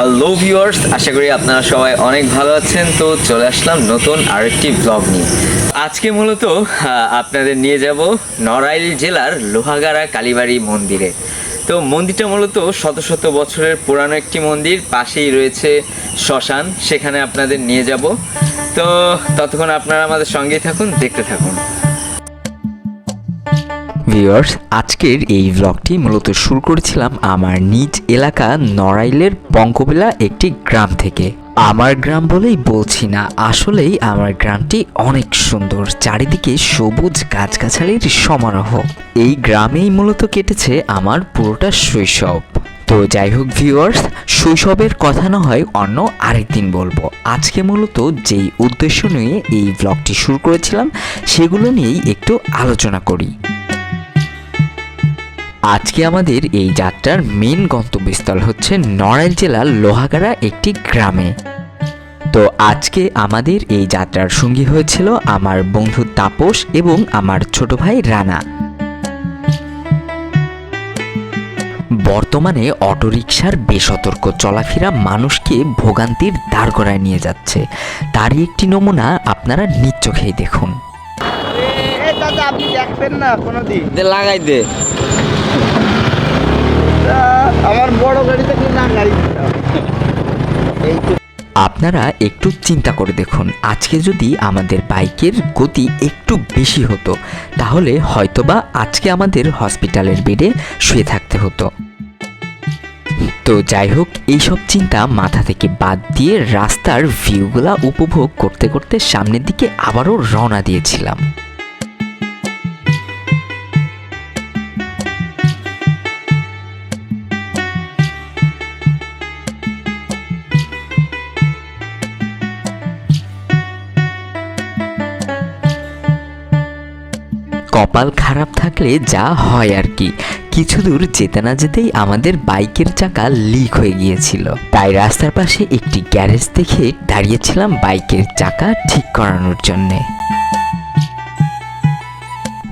Hello viewers আশা করি আপনারা সবাই অনেক ভালো আছেন। তো চলে আসলাম নতুন আরেকটি ব্লগ নিয়ে। আজকে মূলত আপনাদের নিয়ে যাব নড়াইল জেলার লোহাগাড়া কালীবাড়ি মন্দিরে। তো মন্দিরটা মূলত শত শত বছরের পুরানো একটি মন্দির। পাশেই রয়েছে শ্মশান, সেখানে আপনাদের নিয়ে যাব। তো ততক্ষণ আপনারা আমাদের সঙ্গেই থাকুন, দেখতে থাকুন। ভিউয়ার্স, আজকের এই ব্লগটি মূলত শুরু করেছিলাম আমার নিজ এলাকা নড়াইলের পঙ্কবেলা একটি গ্রাম থেকে। আমার গ্রাম বলেই বলছি না, আসলেই আমার গ্রামটি অনেক সুন্দর, চারিদিকে সবুজ গাছগাছালির সমারোহ। এই গ্রামেই মূলত কেটেছে আমার পুরোটা শৈশব। তো যাই হোক ভিউয়ার্স, শৈশবের কথা না হয় অন্য আরেকদিন বলব। আজকে মূলত যেই উদ্দেশ্য নিয়ে এই ব্লগটি শুরু করেছিলাম, সেগুলো নিয়েই একটু আলোচনা করি। আজকে আমাদের এই যাত্রার মেন গন্তব্যস্থল হচ্ছে নড়াইল জেলার লোহাগাড়া একটি গ্রামে। তো আজকে আমাদের এই যাত্রার সঙ্গী হয়েছিল আমার বন্ধু তাপস এবং আমার ছোট ভাই রানা। বর্তমানে অটোরিকশার বেসতর্ক চলাফেরা মানুষকে ভোগান্তির দাঁড়গড়ায় নিয়ে যাচ্ছে। তারই একটি নমুনা আপনারা নিজ চোখেই দেখুন। আপনি দেখবেন না কোনোদিন? দে লাগাই দে। আপনারা একটু চিন্তা করে দেখুন, আজকে যদি আমাদের বাইকের গতি একটু বেশি হতো, তাহলে হয়তোবা আজকে আমাদের হসপিটালের বেডে শুয়ে থাকতে হতো। তো যাই হোক এইসব চিন্তা মাথা থেকে বাদ দিয়ে রাস্তার ভিউগুলা উপভোগ করতে করতে সামনের দিকে আবারও রওনা দিয়েছিলাম। কপাল খারাপ থাকলে যা হয় আর কি। কিছু দূর যেতে না যেতেই আমাদের বাইকের চাকা লিক হয়ে গিয়েছিল। তাই রাস্তার পাশে একটি গ্যারেজ দেখে দাঁড়িয়েছিলাম বাইকের চাকা ঠিক করানোর জন্যে।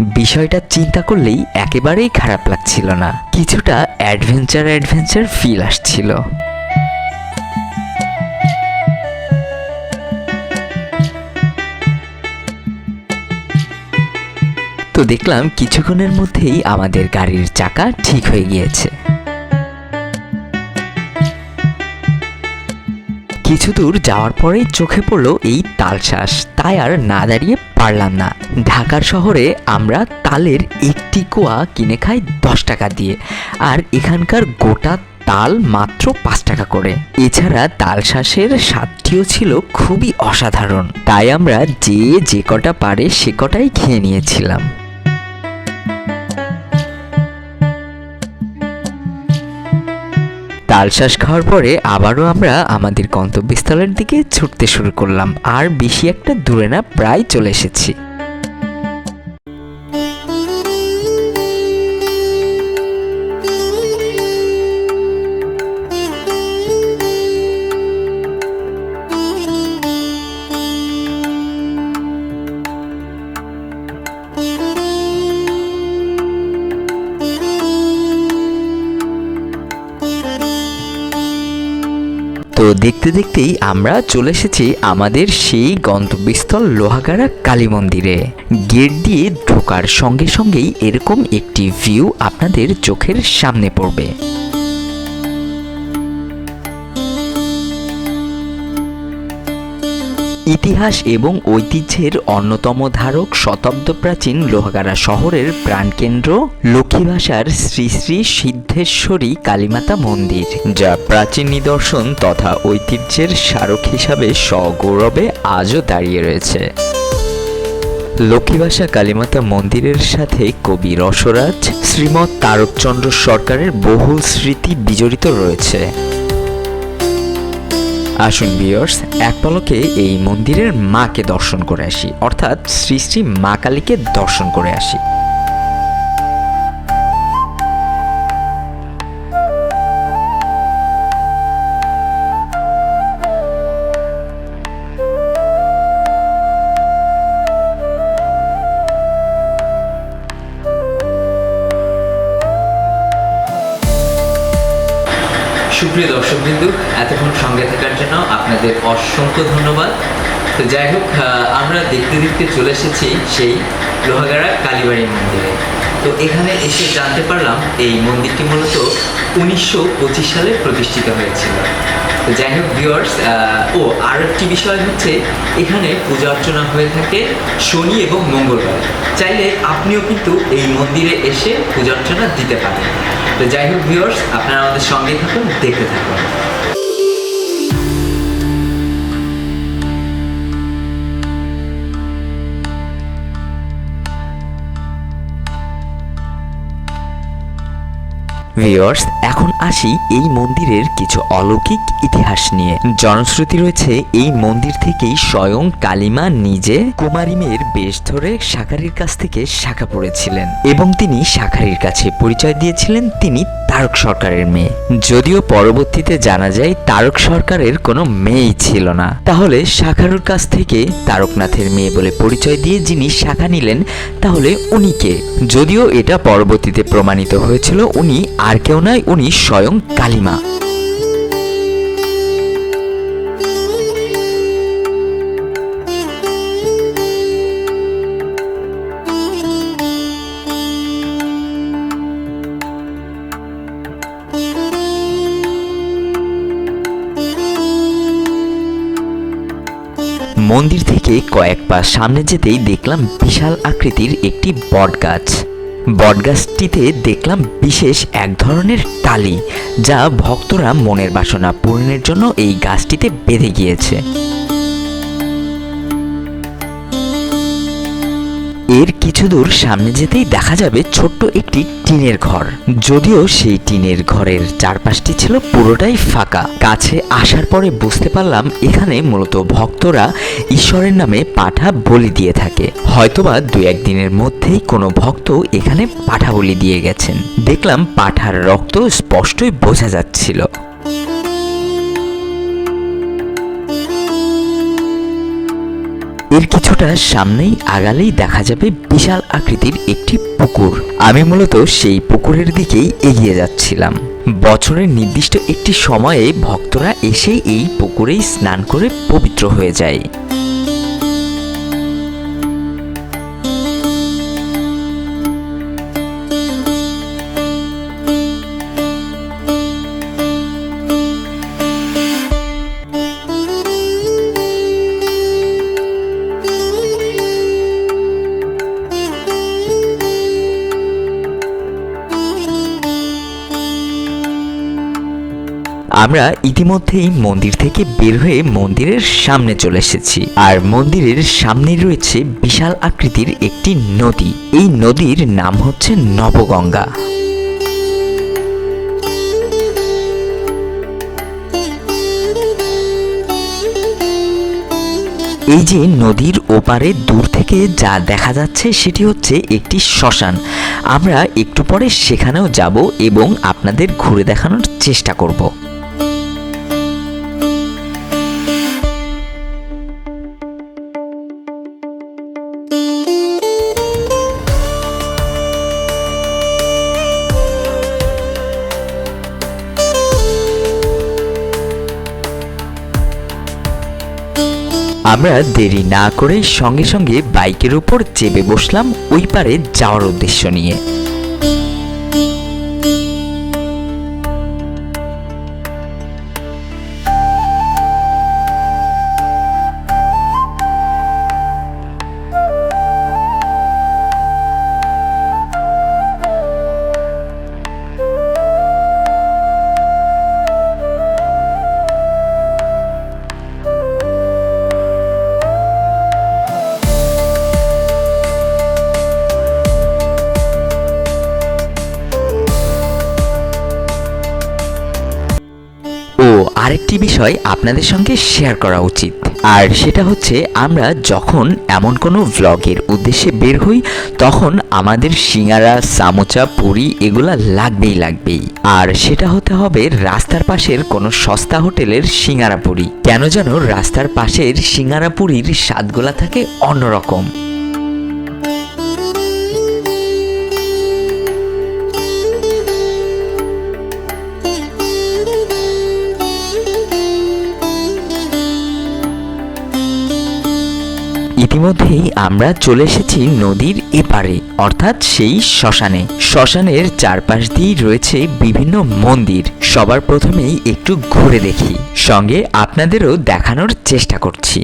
বিষয়টা চিন্তা করলেই একেবারেই খারাপ লাগছিল না। কিছুটা অ্যাডভেঞ্চার অ্যাডভেঞ্চার ফিল আসছিল। তো দেখলাম কিছুক্ষণের মধ্যেই আমাদের গাড়ির চাকা ঠিক হয়ে গিয়েছে। কিছু দূর যাওয়ার পরেই চোখে পড়ল এই তালশ্বাস তাই আর না দাঁড়িয়ে পারলাম না। ঢাকার শহরে আমরা তালের একটি কোয়া কিনে খাই দশ টাকা দিয়ে, আর এখানকার গোটা তাল মাত্র পাঁচ টাকা করে। এছাড়া তালশ্বাসের স্বাদটিও ছিল খুবই অসাধারণ। তাই আমরা যে যে কটা পারে সে কটাই খেয়ে নিয়েছিলাম। তালশ্বাস খাওয়ার পরে আবারও আমরা আমাদের গন্তব্যস্থলের দিকে ছুটতে শুরু করলাম। আর বেশি একটা দূরে না, প্রায় চলে এসেছি। তো দেখতে দেখতেই আমরা চলে এসেছি আমাদের সেই গন্তব্যস্থল লোহাগাড়া কালী মন্দিরে। গেট দিয়ে ঢোকার সঙ্গে সঙ্গেই এরকম একটি ভিউ আপনাদের চোখের সামনে পড়বে। ইতিহাস এবং ঐতিহ্যের অন্যতম ধারক শতাব্দ প্রাচীন লোহাগাড়া শহরের প্রাণকেন্দ্র লক্ষ্মী ভাষার শ্রী শ্রী সিদ্ধেশ্বরী কালীমাতা মন্দির, যা প্রাচীন নিদর্শন তথা ঐতিহ্যের স্মারক হিসাবে সগৌরবে আজও দাঁড়িয়ে রয়েছে। লক্ষ্মীভাষা কালীমাতা মন্দিরের সাথে কবি রসরাজ, শ্রীমৎ তারকচন্দ্র সরকারের বহুল স্মৃতি বিজড়িত রয়েছে। আসুন বিয়ার্স এক পলকে এই মন্দিরের মাকে দর্শন করে আসি, অর্থাৎ শ্রী শ্রী মা কালীকে দর্শন করে আসি। সুপ্রিয় দর্শকবৃন্দ, এতক্ষণ সঙ্গে থাকার জন্য আপনাদের অসংখ্য ধন্যবাদ। তো যাই হোক আমরা দেখতে দেখতে চলে এসেছি সেই লোহাগাড়া কালীবাড়ি মন্দিরে। তো এখানে এসে জানতে পারলাম এই মন্দিরটি মূলত উনিশশো পঁচিশ সালে প্রতিষ্ঠিত হয়েছিল। তো যাই হোক ভিওয়ার্স ও, আর একটি বিষয় হচ্ছে এখানে পূজা অর্চনা হয়ে থাকে শনি এবং মঙ্গলবার। চাইলে আপনিও কিন্তু এই মন্দিরে এসে পূজা অর্চনা দিতে পারেন। তো যাই হোক ভিওয়ার্স আপনারা আমাদের সঙ্গে থাকুন, দেখতে থাকুন। ভিওর্স এখন আসি এই মন্দিরের কিছু অলৌকিক ইতিহাস নিয়ে। জনশ্রুতি রয়েছে এই মন্দির থেকেই স্বয়ং কালিমা নিজে কুমারী মেয়ের বেশ ধরে শাকারির কাছ থেকে শাখা পড়েছিলেন এবং তিনি শাকারির কাছে পরিচয় দিয়েছিলেন তিনি তারক সরকারের মেয়ে। যদিও পরবর্তীতে জানা যায় তারক সরকারের কোনো মেয়েই ছিল না। তাহলে শাখারুর কাছ থেকে তারকনাথের মেয়ে বলে পরিচয় দিয়ে যিনি শাখা নিলেন, তাহলে উনি কে? যদিও এটা পরবর্তীতে প্রমাণিত হয়েছিল উনি আর কেউ নয় উনি স্বয়ং কালিমা। মন্দির থেকে কয়েক পা সামনে যেতেই দেখলাম বিশাল আকৃতির একটি বটগাছ। বটগাছটিতে দেখলাম বিশেষ এক ধরনের টালি, যা ভক্তরা মনের বাসনা পূরণের জন্য এই গাছটিতে বেঁধে গিয়েছে। এর কিছু দূর সামনে যেতেই দেখা যাবে ছোট্ট একটি টিনের ঘর। যদিও সেই টিনের ঘরের চারপাশটি ছিল পুরোটাই ফাঁকা। কাছে আসার পরে বুঝতে পারলাম এখানে মূলত ভক্তরা ঈশ্বরের নামে পাঠা বলি দিয়ে থাকে। হয়তোবা দু একদিনের মধ্যেই কোনো ভক্ত এখানে পাঠা বলি দিয়ে গেছেন। দেখলাম পাঠার রক্ত স্পষ্টই বোঝা যাচ্ছিল। এর কিছুটা সামনেই আগালেই দেখা যাবে বিশাল আকৃতির একটি পুকুর। আমি মূলত সেই পুকুরের দিকেই এগিয়ে যাচ্ছিলাম। বছরের নির্দিষ্ট একটি সময়ে ভক্তরা এসে এই পুকুরেই স্নান করে পবিত্র হয়ে যায়। আমরা ইতিমধ্যেই মন্দির থেকে বের হয়ে মন্দিরের সামনে চলে এসেছি। আর মন্দিরের সামনে রয়েছে বিশাল আকৃতির একটি নদী। এই নদীর নাম হচ্ছে নবগঙ্গা। এই যে নদীর ওপারে দূর থেকে যা দেখা যাচ্ছে, সেটি হচ্ছে একটি শ্মশান। আমরা একটু পরে সেখানেও যাব এবং আপনাদের ঘুরে দেখানোর চেষ্টা করব। আমরা দেরি না করে সঙ্গে সঙ্গে বাইকের উপর চেপে বসলাম ওই পারে যাওয়ার উদ্দেশ্য নিয়ে। আরেকটি বিষয় আপনাদের সঙ্গে শেয়ার করা উচিত। আর সেটা হচ্ছে, আমরা যখন এমন কোনো ভ্লগের উদ্দেশ্যে বের হই, তখন আমাদের সিঙ্গারা, সামোচা, পুরি এগুলা লাগবেই লাগবেই। আর সেটা হতে হবে রাস্তার পাশের কোনো সস্তা হোটেলের সিঙ্গারা পুরি। কেন যেন রাস্তার পাশের সিঙ্গারা পুরীর স্বাদগুলা থাকে অন্যরকম। ইতিমধ্যেই আমরা চলে এসেছি নদীর এপারে, অর্থাৎ সেই শ্মশানে। শ্মশানের চারপাশ দিয়েই রয়েছে বিভিন্ন মন্দির। সবার প্রথমেই একটু ঘুরে দেখি। সঙ্গে আপনাদেরও দেখানোর চেষ্টা করছি।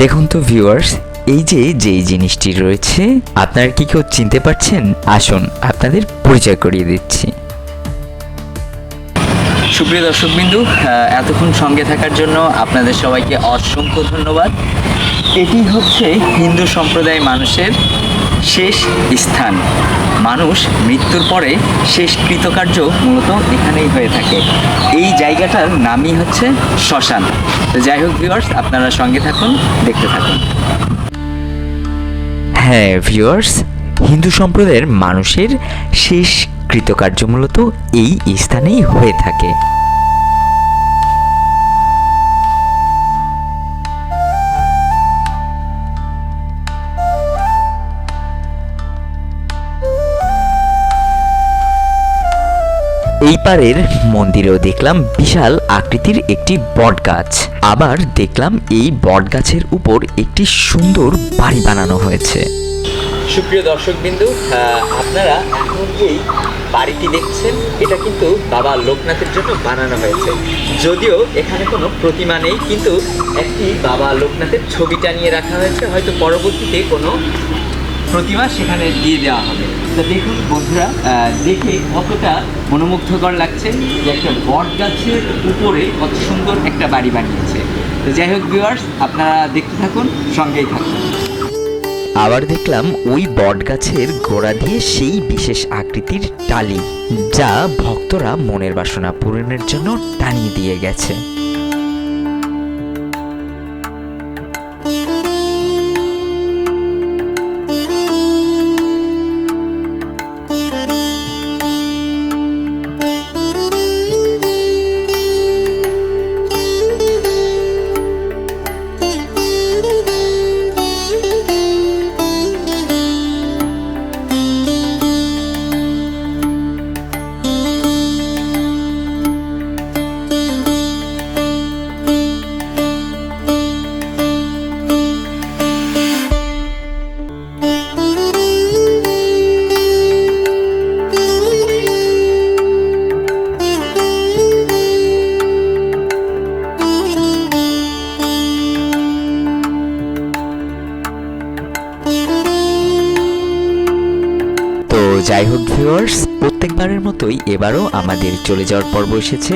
দেখুন তো ভিউয়ার্স এই যে, যেই জিনিসটি রয়েছে, আপনারা কি কেউ চিনতে পারছেন? আসুন, আপনাদের পরিচয় করিয়ে দিচ্ছি। সুপ্রিয় দর্শকবিন্দু বিন্দু এতক্ষণ সঙ্গে থাকার জন্য আপনাদের সবাইকে অসংখ্য ধন্যবাদ। এটি হচ্ছে হিন্দু সম্প্রদায় মানুষের শেষ স্থান। মানুষ মৃত্যুর পরে শেষ কৃতকার্য মূলত এখানেই হয়ে থাকে। এই জায়গাটার নামই হচ্ছে শ্মশান। তো যাই হোক ভিউয়ার্স আপনারা সঙ্গে থাকুন, দেখতে থাকুন। হ্যাঁ ভিউয়ার্স হিন্দু সম্প্রদায়ের মানুষের শেষ কৃতকার্য মূলত এই স্থানেই হয়ে থাকে। এই পারের মন্দিরেও দেখলাম বিশাল আকৃতির একটি বট গাছ আবার দেখলাম এই বট গাছের উপর একটি সুন্দর বাড়ি বানানো হয়েছে। সুপ্রিয় দর্শকবিন্দু আপনারা এখন যেই বাড়িটি দেখছেন। এটা কিন্তু বাবা লোকনাথের জন্য বানানো হয়েছে। যদিও এখানে কোনো প্রতিমা নেই, কিন্তু একটি বাবা লোকনাথের ছবি টানিয়ে রাখা হয়েছে। হয়তো পরবর্তীতে কোনো প্রতিমা সেখানে দিয়ে দেওয়া হবে। তো দেখুন বন্ধুরা দেখে কতটা মনোমুগ্ধকর লাগছে যে একটা বট গাছের উপরে কত সুন্দর একটা বাড়ি বানিয়েছে। তো যাই হোক ভিউয়ার্স আপনারা দেখতে থাকুন, সঙ্গেই থাকুন। আবার দেখলাম ওই বট গাছের গোড়া দিয়ে সেই বিশেষ আকৃতির টালি, যা ভক্তরা মনের বাসনা পূরণের জন্য টানিয়ে দিয়ে গেছে। যাই হোক ভিউয়ার্স প্রত্যেকবারের মতোই এবারও আমাদের চলে যাওয়ার পর্ব এসেছে।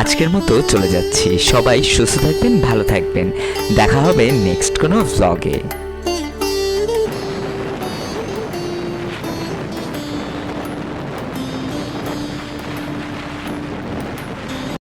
আজকের মতো চলে যাচ্ছি। সবাই সুস্থ থাকবেন, ভালো থাকবেন। দেখা হবে নেক্সট কোনো ভ্লগে